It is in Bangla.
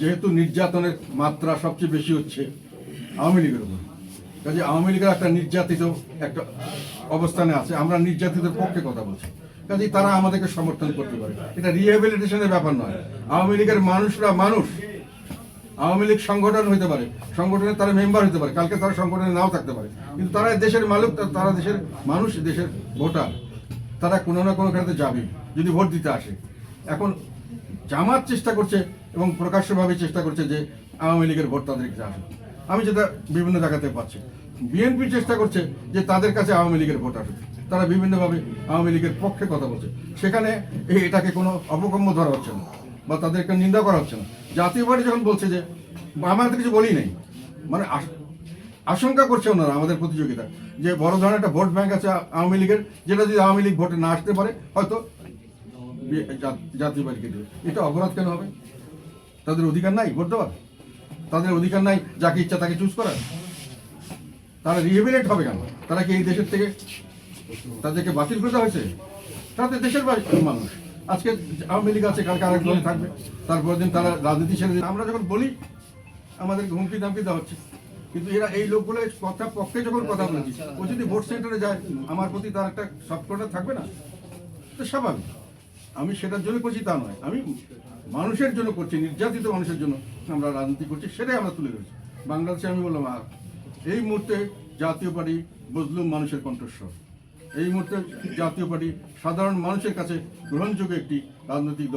যেহেতু নির্যাতনের মাত্রা সবচেয়ে বেশি হচ্ছে আওয়ামী লীগের উপর। কাজে আওয়ামী লীগের একটা নির্যাতিত একটা অবস্থানে আছে, আমরা নির্যাতিতের পক্ষে কথা বলছি। কাজে তারা আমাদেরকে সমর্থন করতে পারে। এটা রিহ্যাবিলিটেশনের ব্যাপার নয়। আওয়ামী লীগের মানুষরা মানুষ। আওয়ামী লীগ সংগঠন হতে পারে, সংগঠনের তারা মেম্বার হতে পারে, কালকে তারা সংগঠনে নাও থাকতে পারে। কিন্তু তারা দেশের মালিক, তারা দেশের মানুষ, দেশের ভোটার। তারা কোনো না কোনো ক্ষেত্রে যাবে যদি ভোট দিতে আসে। এখন জামাত চেষ্টা করছে এবং প্রকাশ্যভাবে চেষ্টা করছে যে আওয়ামী লীগের ভোট তাদের কাছে আসুক। আমি যেটা বিভিন্ন জায়গাতে পাচ্ছি। বিএনপি চেষ্টা করছে যে তাদের কাছে আওয়ামী লীগের ভোট আসুক। তারা বিভিন্নভাবে আওয়ামী লীগের পক্ষে কথা বলছে। সেখানে এটাকে কোনো অপকম্য ধরা হচ্ছে না বা তাদেরকে নিন্দা করা হচ্ছে না। জাতীয় পার্টি যখন বলছে যে তো কিছু বলি নাই। মানে আশ- আশঙ্কা করছে ওনারা, আমাদের প্রতিযোগিতা। যে বড় ধরনের একটা ভোট ব্যাংক আছে আওয়ামী লীগের, যেটা যদি আওয়ামী লীগ ভোটে না আসতে পারে, হয়তো পার্টিকে দেবে। এটা অপরাধ কেন হবে? তাদের অধিকার নাই, ভোট দেওয়ার? তাদের অধিকার নাই, যাকে ইচ্ছা তাকে চুজ করার? তারা রিহেবিলেট হবে কেন? তারা কি এই দেশের থেকে তাদেরকে বাতিল করে দেওয়া হয়েছে? তাদের দেশের মানুষ। আজকে আওয়ামী লীগ আছে কালকে আরেক দলে থাকবে? তারপরের দিন তারা রাজনীতি ছেড়ে আমরা যখন বলি, আমাদের হুমকি দামকি দেওয়া হচ্ছে। কিন্তু এরা এই লোকগুলো কথা পক্ষে যখন কথা বলছি, ও যদি ভোট সেন্টারে যায়, আমার প্রতি তার একটা সফট কর্নার থাকবে না? তো স্বাভাবিক। আমি সেটার জন্য করছি তা নয়। আমি মানুষের জন্য করছি, নির্যাতিত মানুষের জন্য আমরা রাজনীতি করছি, সেটাই আমরা তুলে ধরেছি। বাংলাদেশে আমি বললাম, আর এই মুহূর্তে জাতীয় পার্টি বজলুম মানুষের কণ্ঠস্বর। এই মুহূর্তে জাতীয় পার্টি সাধারণ মানুষের কাছে গ্রহণযোগ্য একটি রাজনৈতিক দল।